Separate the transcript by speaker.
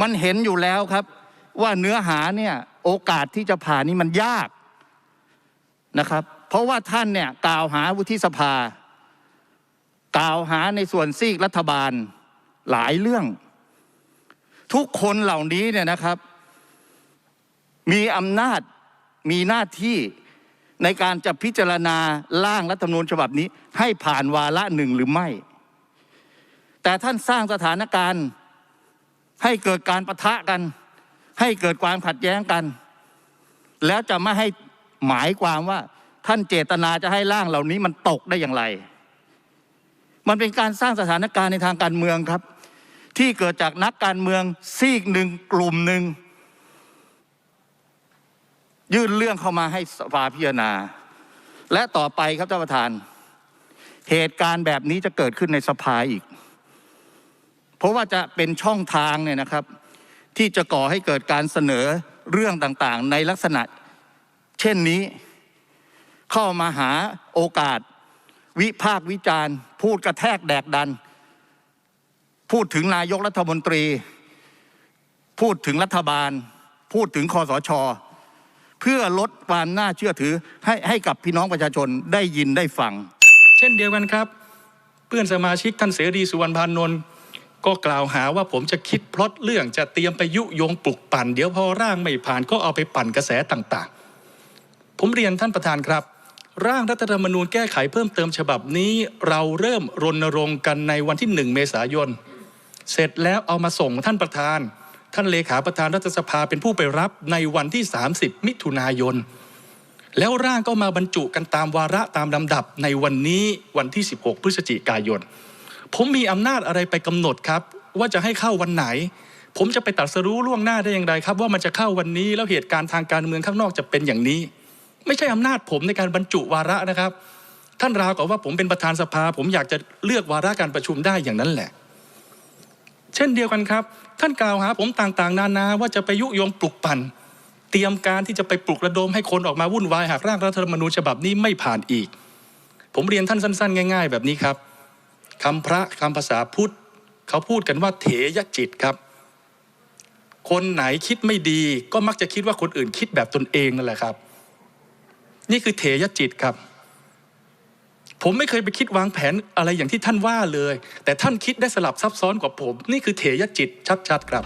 Speaker 1: มันเห็นอยู่แล้วครับ ว่าเนื้อหาเนี่ยโอกาสที่จะผ่านนี่มันยากนะครับ เพราะว่าท่านเนี่ยกล่าวหาวุฒิสภา กล่าวหาในส่วนซีกรัฐบาลหลายเรื่อง ทุกคนเหล่านี้เนี่ยนะครับ มีอำนาจมีหน้าที่ในการจะพิจารณาร่างรัฐธรรมนูญฉบับนี้ ให้ผ่านวาระหนึ่งหรือไม่ แต่ท่านสร้างสถานการณ์ ให้เกิดการประทะกัน ให้เกิดความขัดแย้งกัน แล้วจะไม่ให้หมายความว่าท่านเจตนาจะให้ร่างเหล่านี้มันตกได้อย่างไร มันเป็นการสร้างสถานการณ์ในทางการเมืองครับ ที่เกิดจากนักการเมืองซีกหนึ่งกลุ่มหนึ่งยื่นเรื่องเข้ามาให้สภาพิจารณา และต่อไปครับท่านประธาน เหตุการณ์แบบนี้จะเกิดขึ้นในสภาอีก เพราะว่าจะเป็นช่องทางเนี่ยนะครับ ที่จะก่อให้เกิดการเสนอเรื่องต่างๆ ในลักษณะเช่นนี้ เข้ามาหาโอกาส วิพากษ์วิจารณ์ พูดกระแทกแดกดัน พูดถึงนายกรัฐมนตรี พูดถึงรัฐบาล พูดถึงคอสชเพื่อลดความน่าเชื่อถือให้ให้กับพี่น้องประชาชนได้ยินได้ฟัง
Speaker 2: เช่นเดียวกันครับ เพื่อนสมาชิกท่านเสรีสุวรรณพานนท์ ก็กล่าวหาว่าผมจะคิดพล็อตเรื่องจะเตรียมไปยุโยงปลุกปั่น เดี๋ยวพอร่างไม่ผ่านก็เอาไปปั่นกระแสต่างๆ ผมเรียนท่านประธานครับ ร่างรัฐธรรมนูญแก้ไขเพิ่มเติมฉบับนี้ เราเริ่มรณรงค์กันในวันที่ 1 เมษายน เสร็จแล้วเอามาส่งท่านประธาน ท่านเลขาประธานรัฐสภาเป็นผู้ไปรับในวันที่ 30 มิถุนายน แล้วร่างก็มาบรรจุกันตามวาระตามลำดับในวันนี้วันที่ 16 พฤศจิกายน ผมมีอำนาจอะไรไปกำหนดครับ ว่าจะให้เข้าวันไหน ผมจะไปตัดสรู้ล่วงหน้าได้อย่างไรครับ ว่ามันจะเข้าวันนี้แล้วเหตุการณ์ทางการเมืองข้างนอกจะเป็นอย่างนี้ ไม่ใช่อำนาจผมในการบรรจุวาระนะครับ ท่านราวกับว่าผมเป็นประธานสภา ผมอยากจะเลือกวาระการประชุมได้อย่างนั้นแหละ เช่นเดียวกันครับ ท่านกล่าวหาผมต่างๆ นานาว่าจะไปยุยงปลุกปั่นเตรียมการที่จะไปปลุกระดมให้คนออกมาวุ่นวายหากร่างรัฐธรรมนูญฉบับนี้ไม่ผ่านอีก ผมเรียนท่านสั้น ๆ ง่าย ๆ แบบนี้ครับ คำพระคำภาษาพุทธเขาพูดกันว่าเถยจิตครับ คนไหนคิดไม่ดีก็มักจะคิดว่าคนอื่นคิดแบบตนเองนั่นแหละครับ นี่คือเถยจิตครับ ผมไม่เคยไปคิดวางแผนอะไรอย่างที่ท่านว่าเลย แต่ท่านคิดได้สลับซับซ้อนกว่าผม นี่คือเถยจิตชัดๆครับ